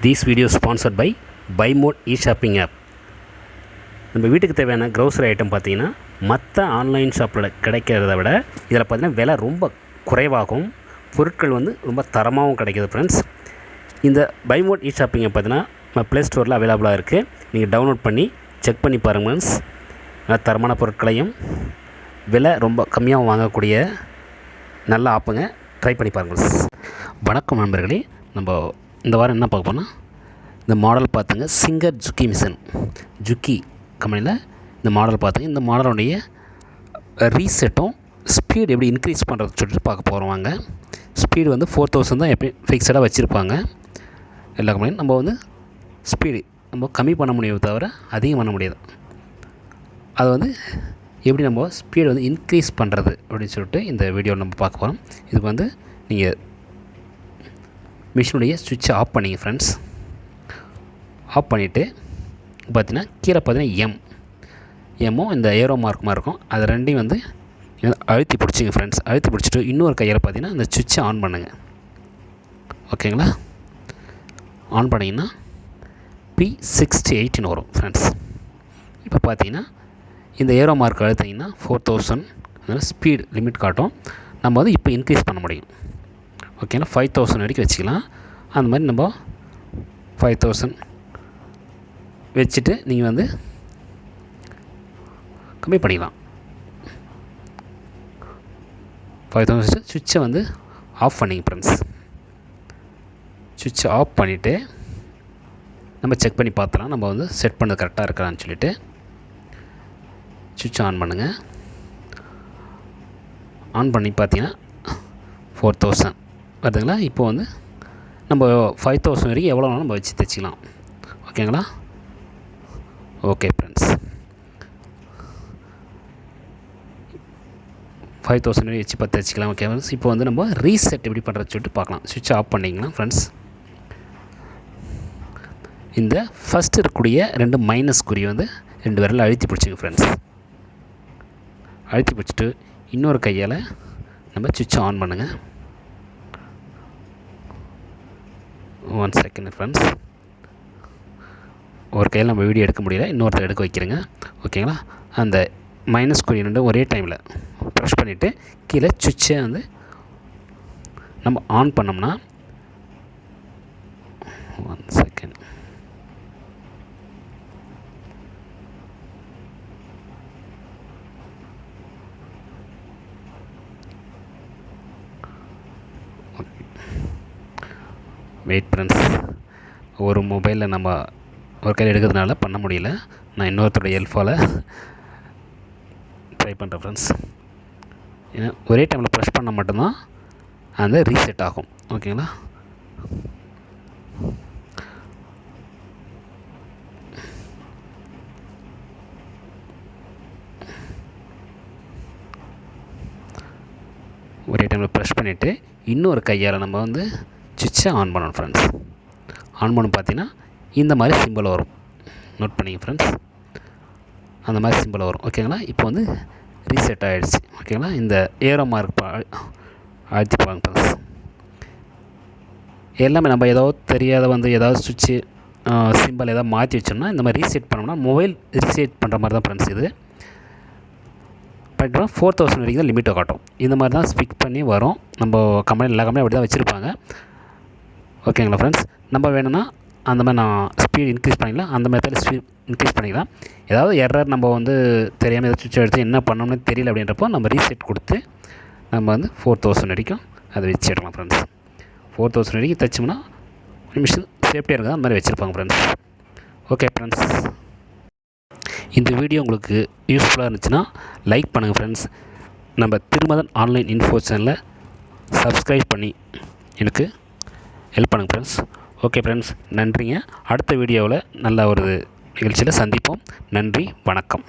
This video sponsored by by mode E shopping app நம்ம வீட்டுக்கு தேவையான க்ரௌசரி ஐட்டம் பார்த்தீங்கன்னா மற்ற ஆன்லைன் ஷாப்பில் கிடைக்கிறத விட இதில் பார்த்தீங்கன்னா விலை ரொம்ப குறைவாகவும் பொருட்கள் வந்து ரொம்ப தரமாகவும் கிடைக்கிது ஃப்ரெண்ட்ஸ் இந்த பை மோட் இ ஷாப்பிங்கை பார்த்தீங்கன்னா நம்ம ப்ளே ஸ்டோரில் அவைலபிளாக இருக்குது நீங்கள் டவுன்லோட் பண்ணி செக் பண்ணி பாருங்கள் ஃப்ரெண்ட்ஸ் நல்ல தரமான பொருட்களையும் விலை ரொம்ப கம்மியாக வாங்கக்கூடிய நல்ல ஆப்புங்க ட்ரை பண்ணி பாருங்கள் வணக்கம் நண்பர்களே. நம்ம இந்த வாரம் என்ன பார்க்க போனால் இந்த மாடல் பார்த்துங்க. சிங்கர் ஜுக்கி மிஷன் ஜுக்கி கம்பெனியில் இந்த மாடல் பார்த்துங்க. இந்த மாடலுடைய ரீசெட்டும் ஸ்பீடு எப்படி இன்க்ரீஸ் பண்ணுறது சொல்லிட்டு பார்க்க போகிறோம் வாங்க. ஸ்பீடு வந்து ஃபோர் தௌசண்ட் தான் எப்படி ஃபிக்ஸடாக வச்சுருப்பாங்க. எல்லா கம்பெனியும் நம்ம வந்து ஸ்பீடு நம்ம கம்மி பண்ண முடியும் தவிர அதிகம் பண்ண முடியாது. அது வந்து எப்படி நம்ம ஸ்பீடு வந்து இன்க்ரீஸ் பண்ணுறது அப்படின்னு சொல்லிட்டு இந்த வீடியோவில் நம்ம பார்க்க போகிறோம் இதுக்கு வந்து நீங்கள் மிஷினுடைய சுவிட்சை ஆஃப் பண்ணிங்க ஃப்ரெண்ட்ஸ் ஆஃப் பண்ணிவிட்டு பார்த்தீங்கன்னா கீழே பார்த்தீங்கன்னா எம் எம்மும் இந்த ஏரோ மார்க்குமாக இருக்கும். அது ரெண்டையும் வந்து அழுத்தி பிடிச்சிங்க ஃப்ரெண்ட்ஸ் அழுத்தி பிடிச்சிட்டு இன்னொரு கையில் பார்த்தீங்கன்னா இந்த சுவிட்சை ஆன் பண்ணுங்கள் ஓகேங்களா ஆன் பண்ணிங்கன்னா பி சிக்ஸ்டி எயிட்னு வரும் ஃப்ரெண்ட்ஸ் இப்போ பார்த்தீங்கன்னா இந்த ஏரோ மார்க் அழுத்திங்கன்னா ஃபோர் தௌசண்ட் ஸ்பீட் லிமிட் காட்டும். நம்ம வந்து இப்போ இன்க்ரீஸ் பண்ண முடியும். ஓகேங்களா ஃபைவ் தௌசண்ட் வரைக்கும் வச்சுக்கலாம். அந்த மாதிரி நம்ம ஃபைவ் தௌசண்ட் வச்சுட்டு நீங்கள் வந்து கம்மி பண்ணிக்கலாம். ஃபைவ் தௌசண்ட் சுவிட்சை வந்து ஆஃப் பண்ணிங்க ஃப்ரெண்ட்ஸ் சுவிட்சை ஆஃப் பண்ணிவிட்டு நம்ம செக் பண்ணி பார்த்தலாம் நம்ம வந்து செட் பண்ணது கரெக்டாக இருக்கலான்னு சொல்லிவிட்டு சுவிட்ச் ஆன் பண்ணுங்கள் ஆன் பண்ணி பார்த்தீங்கன்னா ஃபோர் தௌசண்ட் வருதுங்களா? இப்போ வந்து நம்ம ஃபைவ் தௌசண்ட் வரைக்கும் எவ்வளோ வேணாலும் நம்ம வச்சு தைச்சிக்கலாம். ஓகேங்களா? ஓகே ஃப்ரெண்ட்ஸ் ஃபைவ் தௌசண்ட் வரைக்கும் வச்சு பத்து தைச்சிக்கலாம் ஓகே ஃப்ரெண்ட்ஸ் இப்போ வந்து நம்ம ரீசெட் எப்படி பண்ணுறது சொல்லிட்டு பார்க்கலாம். சுவிட்ச் ஆஃப் பண்ணிக்கலாம் ஃப்ரெண்ட்ஸ் இந்த ஃபஸ்ட் இருக்கக்கூடிய ரெண்டு மைனஸ் குறி வந்து ரெண்டு விரலில் அழுத்தி பிடிச்சிங்க ஃப்ரெண்ட்ஸ் அழுத்தி பிடிச்சிட்டு இன்னொரு கையால் நம்ம சுவிட்ச் ஆன் பண்ணுங்கள் ஒன் செகண்ட் ஃப்ரெண்ட்ஸ் ஒரு கையில் நம்ம வீடியோ எடுக்க முடியல இன்னொருத்தர் எடுக்க வைக்கிறேங்க. ஓகேங்களா அந்த மைனஸ் குறி ரெண்டு ஒரே டைமில் ப்ரெஷ் பண்ணிவிட்டு கீழே சுவிட்சை வந்து நம்ம ஆன் பண்ணோம்னா ஒன் செகண்ட் வெயிட் ஃப்ரெண்ட்ஸ் ஒரு மொபைலில் நம்ம ஒரு கையில் எடுக்கிறதுனால பண்ண முடியல. நான் இன்னொருத்தருடைய ஹெல்ப்பால் ட்ரை பண்ணுறேன் ஃப்ரெண்ட்ஸ் ஏன்னா ஒரே டைமில் ப்ரெஷ் பண்ணால் மட்டும்தான் அந்த ரீசெட் ஆகும். ஓகேங்களா ஒரே டைமில் ப்ரெஷ் பண்ணிவிட்டு இன்னொரு கையால் நம்ம வந்து சுவிட்சை ஆன் பண்ணணும் ஃப்ரெண்ட்ஸ் ஆன் பண்ண பார்த்தீங்கன்னா இந்த மாதிரி சிம்பிள் வரும். நோட் பண்ணிங்க ஃப்ரெண்ட்ஸ் அந்த மாதிரி சிம்பிள் வரும். ஓகேங்களா இப்போ வந்து ரீசெட் ஆகிடுச்சு ஓகேங்களா இந்த ஏரோ மார்க் அழுத்தி பாருங்க ஃப்ரெண்ட்ஸ் எல்லாமே நம்ம ஏதோ தெரியாத வந்து ஏதாவது சுவிட்சு சிம்பிள் ஏதாவது மாற்றி வச்சோம்னா இந்த மாதிரி ரீசெட் பண்ணோம்னா மொபைல் ரீசெட் பண்ணுற மாதிரி தான் ஃப்ரெண்ட்ஸ் இது. பண்ணிட்டோம்னா ஃபோர் தௌசண்ட் வரைக்கும் தான் லிமிட்டை காட்டும். இந்த மாதிரி தான் ஸ்பிக் பண்ணி வரும். நம்ம கம்பெனி எல்லா கம்பெனியும் அப்படி தான் வச்சுருப்பாங்க. ஓகேங்களா ஃப்ரெண்ட்ஸ் நம்ம வேணும்னா அந்த மாதிரி நான் ஸ்பீட் இன்க்ரீஸ் பண்ணிக்கலாம் அந்த மெத்தடில் ஸ்பீட் இன்க்ரீஸ் பண்ணிக்கலாம் ஏதாவது எரர் நம்ம வந்து தெரியாமல் ஏதாவது சுவிட்ச் எடுத்து என்ன பண்ணணும்னு தெரியல அப்படின்றப்போ நம்ம ரீசெட் கொடுத்து நம்ம வந்து ஃபோர் தௌசண்ட் வரைக்கும் அதை வச்சிடலாம் ஃப்ரெண்ட்ஸ் ஃபோர் தௌசண்ட் வரைக்கும் தைச்சோம்னா மிஷின் சேஃப்டியாக இருக்குது அந்த மாதிரி வச்சுருப்பாங்க ஃப்ரெண்ட்ஸ் ஓகே ஃப்ரெண்ட்ஸ் இந்த வீடியோ உங்களுக்கு யூஸ்ஃபுல்லாக இருந்துச்சுன்னா லைக் பண்ணுங்கள் ஃப்ரெண்ட்ஸ் நம்ம திருமதன் ஆன்லைன் இன்ஃபோ சேனலை சப்ஸ்கிரைப் பண்ணி எனக்கு ஹெல்ப் பண்ணுங்கள் ஃப்ரெண்ட்ஸ் ஓகே ஃப்ரெண்ட்ஸ் நன்றிங்க. அடுத்த வீடியோவில் நல்ல ஒரு நிகழ்ச்சியில் சந்திப்போம். நன்றி வணக்கம்.